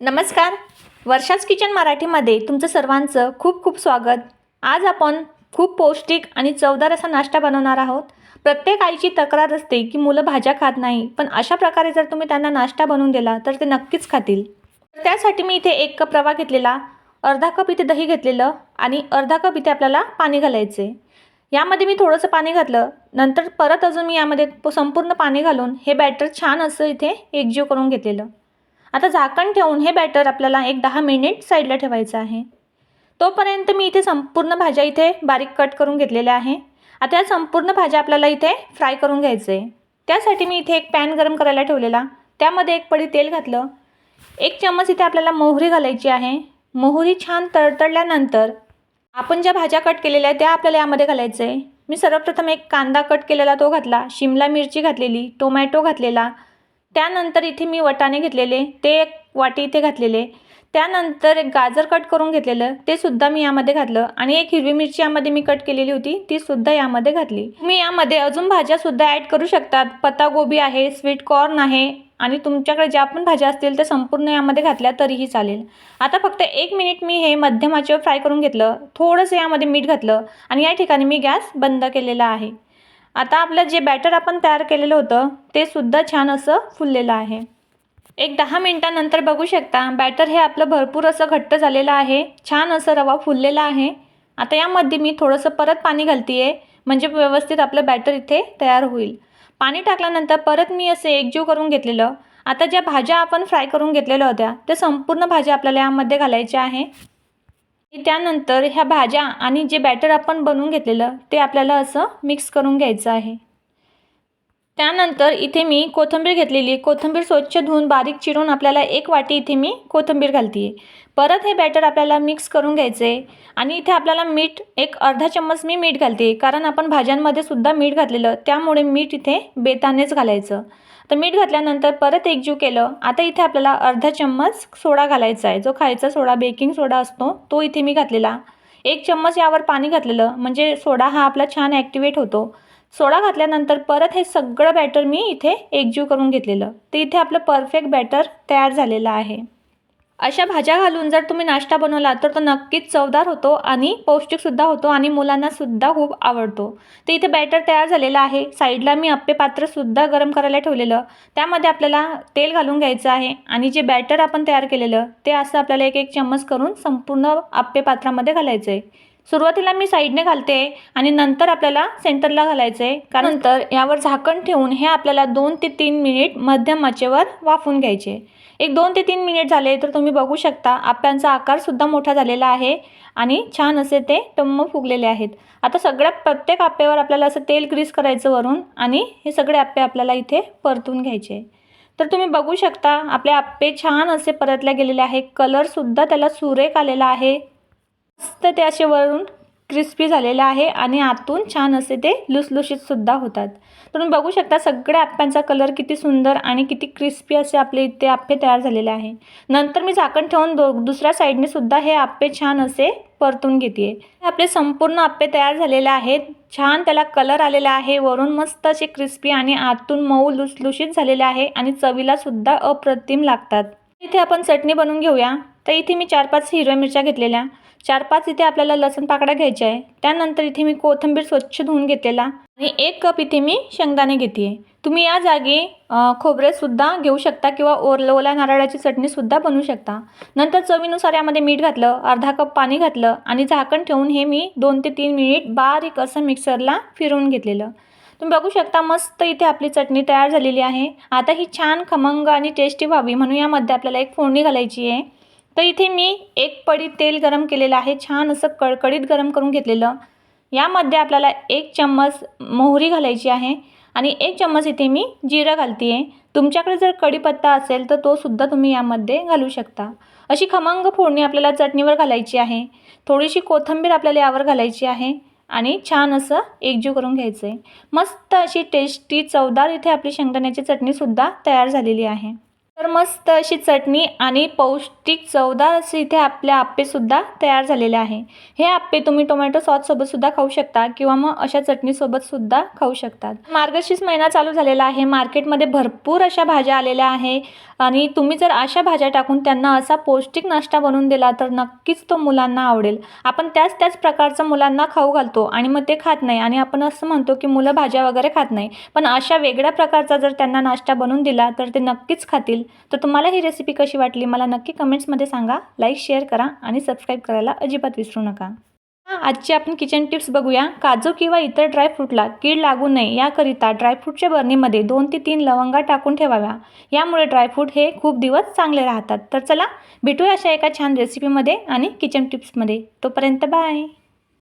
नमस्कार. वर्षाच किचन मराठीमध्ये तुमचं सर्वांचं खूप खूप स्वागत. आज आपण खूप पौष्टिक आणि चवदार असा नाश्ता बनवणार आहोत. प्रत्येक आईची तक्रार असते की मुलं भाज्या खात नाही पण अशा प्रकारे जर तुम्ही त्यांना नाश्ता बनवून दिला तर ते नक्कीच खातील. तर त्यासाठी मी इथे एक कप रवा घेतलेला अर्धा कप इथे दही घेतलेलं आणि अर्धा कप इथे आपल्याला पाणी घालायचं. आहे यामध्ये मी थोडंसं पाणी घातलं नंतर परत अजून मी यामध्ये संपूर्ण पाणी घालून हे बॅटर छान असं इथे एकजीव करून घेतलेलं. आता झाकण ठेवून हे बॅटर आपल्याला एक दहा मिनिट साईडला ठेवायचं आहे. तोपर्यंत मी इथे संपूर्ण भाज्या इथे बारीक कट करून घेतलेल्या आहे. आता या संपूर्ण भाज्या आपल्याला इथे फ्राय करून घ्यायचं. आहे त्यासाठी मी इथे एक पॅन गरम करायला ठेवलेला. त्यामध्ये एक पडी तेल घातलं. एक चम्मच इथे आपल्याला मोहरी घालायची आहे. मोहरी छान तडतडल्यानंतर आपण ज्या भाज्या कट केलेल्या आहेत त्या आपल्याला यामध्ये घालायचं. आहे मी सर्वप्रथम एक कांदा कट केलेला तो घातला. शिमला मिरची घातलेली टोमॅटो घातलेला त्यानंतर इथे मी वटाणे घेतलेले ते एक वाटी इथे घातलेले. त्यानंतर एक गाजर कट करून घेतलेलं ते सुद्धा मी यामध्ये घातलं. आणि एक हिरवी मिरची यामध्ये मी कट केलेली होती ती सुद्धा यामध्ये घातली. मी यामध्ये अजून भाज्यासुद्धा ॲड करू शकतात. पत्तागोबी आहे स्वीट कॉर्न आहे आणि तुमच्याकडे ज्या पण भाज्या असतील त्या संपूर्ण यामध्ये घातल्या तरीही चालेल. आता फक्त एक मिनिट मी हे मध्यम फ्राय करून घेतलं. थोडंसं यामध्ये मीठ घातलं आणि या ठिकाणी मी गॅस बंद केलेला आहे. आता आपलं जे बॅटर आपण तयार केलेलं होतं ते सुद्धा छान असं फुललेलं आहे. एक दहा मिनटानंतर बघू शकता बॅटर हे आपलं भरपूर असं घट्ट झालेलं आहे छान असं रवा फुललेला आहे. आता यामध्ये मी थोडंसं परत पाणी घालते आहे म्हणजे व्यवस्थित आपलं बॅटर इथे तयार होईल. पाणी टाकल्यानंतर परत मी असे एकजीव करून घेतलेलं. आता ज्या भाज्या आपण फ्राय करून घेतलेल्या होत्या त्या संपूर्ण भाज्या आपल्याला यामध्ये घालायच्या आहे. त्यानंतर ह्या भाज्या आणि जे बॅटर आपण बनवून घेतलेलं ते आपल्याला असं मिक्स करून घ्यायचं आहे. त्यानंतर इथे मी कोथिंबीर घेतलेली कोथिंबीर स्वच्छ धुवून बारीक चिरून आपल्याला एक वाटी इथे मी कोथिंबीर घालते परत हे बॅटर आपल्याला मिक्स करून घ्यायचं आहे. आणि इथे आपल्याला मीठ एक अर्धा चम्मच मी मीठ घालते कारण आपण भाज्यांमध्ये सुद्धा मीठ घातलेलं त्यामुळे मीठ इथे बेतानेच घालायचं. तर मीठ घातल्यानंतर परत एकजीव केलं. आता इथे आपल्याला अर्धा चम्मच सोडा घालायचा आहे. जो खायचा सोडा बेकिंग सोडा असतो तो इथे मी घातलेला. एक चम्मच यावर पाणी घातलेलं. म्हणजे सोडा हा आपला छान ॲक्टिवेट होतो. सोडा घातल्यानंतर परत हे सगळं बॅटर मी इथे एकजीव करून घेतलेलं. तर इथे आपलं परफेक्ट बॅटर तयार झालेलं आहे. अशा भाज्या घालून जर तुम्ही नाश्ता बनवला तर तो नक्कीच चवदार होतो आणि पौष्टिकसुद्धा होतो आणि मुलांनासुद्धा खूप आवडतो. तर इथे बॅटर तयार झालेलं आहे. साईडला मी आप्पे पात्रसुद्धा गरम करायला ठेवलेलं. त्यामध्ये आपल्याला तेल घालून घ्यायचं आहे आणि जे बॅटर आपण तयार केलेलं ते असं आपल्याला एक एक चम्मच करून संपूर्ण आप्पे पात्रामध्ये घालायचं आहे सुरुवातीला मी साईडने घालते आणि नंतर आपल्याला सेंटरला घालायचं आहे कारण नंतर? यावर झाकण ठेवून हे आपल्याला दोन ते तीन मिनिट मध्यम आचेवर वाफून घ्यायचे. एक दोन ते तीन मिनिट झाले तर तुम्ही बघू शकता आप्यांचा आकारसुद्धा मोठा झालेला आहे आणि छान असे ते टम्म फुगलेले आहेत. आता सगळ्या प्रत्येक आप्यावर आपल्याला असं तेल ग्रीस करायचं वरून आणि हे सगळे आप्पे आपल्याला इथे परतून घ्यायचे. तर तुम्ही बघू शकता आपले आप्पे छान असे परतले गेलेले आहे कलरसुद्धा त्याला सुरेख आलेला आहे. मस्त ते असे वरून क्रिस्पी झालेले आहे आणि आतून छान असे ते लुसलुशीतसुद्धा होतात. तुम्ही बघू शकता सगळ्या आप्प्यांचा कलर किती सुंदर आणि किती क्रिस्पी असे आपले इथे आप्पे तयार झालेले आहे. नंतर मी झाकण ठेवून दो दुसऱ्या साईडने सुद्धा हे आप्पे छान असे परतून घेते आपले संपूर्ण आप्पे तयार झालेले आहेत. छान त्याला कलर आलेला आहे. वरून मस्त असे क्रिस्पी आणि आतून मऊ लुसलुशीत झालेले आहे आणि चवीला सुद्धा अप्रतिम लागतात. इथे आपण चटणी बनवून घेऊया. तर इथे मी चार पाच हिरव्या मिरच्या घेतलेल्या. चार पाच इथे आपल्याला लसूण पाकळ्या घ्यायच्या आहे. त्यानंतर इथे मी कोथिंबीर स्वच्छ धुवून घेतलेला आणि एक कप इथे मी शेंगदाणे घेते आहे तुम्ही या जागी खोबरेसुद्धा घेऊ शकता किंवा ओर ओल्या नारळाची चटणीसुद्धा बनवू शकता. नंतर चवीनुसार यामध्ये मीठ घातलं अर्धा कप पाणी घातलं आणि झाकण ठेवून हे मी दोन ते तीन मिनिट बारीक असं मिक्सरला फिरवून घेतलेलं. तुम्ही बघू शकता मस्त इथे आपली चटणी तयार झालेली आहे. आता ही छान खमंग आणि टेस्टी व्हावी म्हणून यामध्ये आपल्याला एक फोडणी घालायची आहे. तर इथे मी एक पडी तेल गरम केलेलं आहे छान असं कडकडीत गरम करून घेतलेलं. यामध्ये आपल्याला एक चम्मच मोहरी घालायची आहे आणि एक चम्मच इथे मी जिरं घालते आहे तुमच्याकडे जर कढीपत्ता असेल तर तो सुद्धा तुम्ही यामध्ये घालू शकता. अशी खमंग फोडणी आपल्याला चटणीवर घालायची आहे. थोडीशी कोथिंबीर आपल्याला यावर घालायची आहे आणि छान असं एकजीव करून घ्यायचं आहे मस्त अशी टेस्टी चवदार इथे आपली शेंगदाण्याची चटणीसुद्धा तयार झालेली आहे. तर मस्त अशी चटणी आणि पौष्टिक चवदार असे इथे आपले आप्पेसुद्धा तयार झालेले आहे. हे आप्पे तुम्ही टोमॅटो सॉससोबतसुद्धा खाऊ शकता किंवा मग अशा चटणीसोबतसुद्धा खाऊ शकतात मार्गशीर्ष महिना चालू झालेला आहे. मार्केटमध्ये भरपूर अशा भाज्या आलेल्या आहे आणि तुम्ही जर अशा भाज्या टाकून त्यांना असा पौष्टिक नाश्ता बनवून दिला तर नक्कीच तो मुलांना आवडेल. आपण त्याच त्याच प्रकारचं मुलांना खाऊ घालतो आणि मग ते खात नाही आणि आपण असं म्हणतो की मुलं भाज्या वगैरे खात नाही. पण अशा वेगळ्या प्रकारचा जर त्यांना नाश्ता बनवून दिला तर ते नक्कीच खातील. तर तुम्हाला ही रेसिपी कशी वाटली मला नक्की कमेंट्समध्ये सांगा. लाईक शेअर करा आणि सबस्क्राईब करायला अजिबात विसरू नका. आजची आपण किचन टिप्स बघूया. काजू किंवा इतर ड्रायफ्रूटला कीड लागू नये याकरिता ड्रायफ्रूटच्या बर्नीमध्ये दोन ते तीन लवंगा टाकून ठेवाव्या. यामुळे ड्रायफ्रूट हे खूप दिवस चांगले राहतात. तर चला भेटूया अशा एका छान रेसिपीमध्ये आणि किचन टिप्समध्ये तोपर्यंत बाय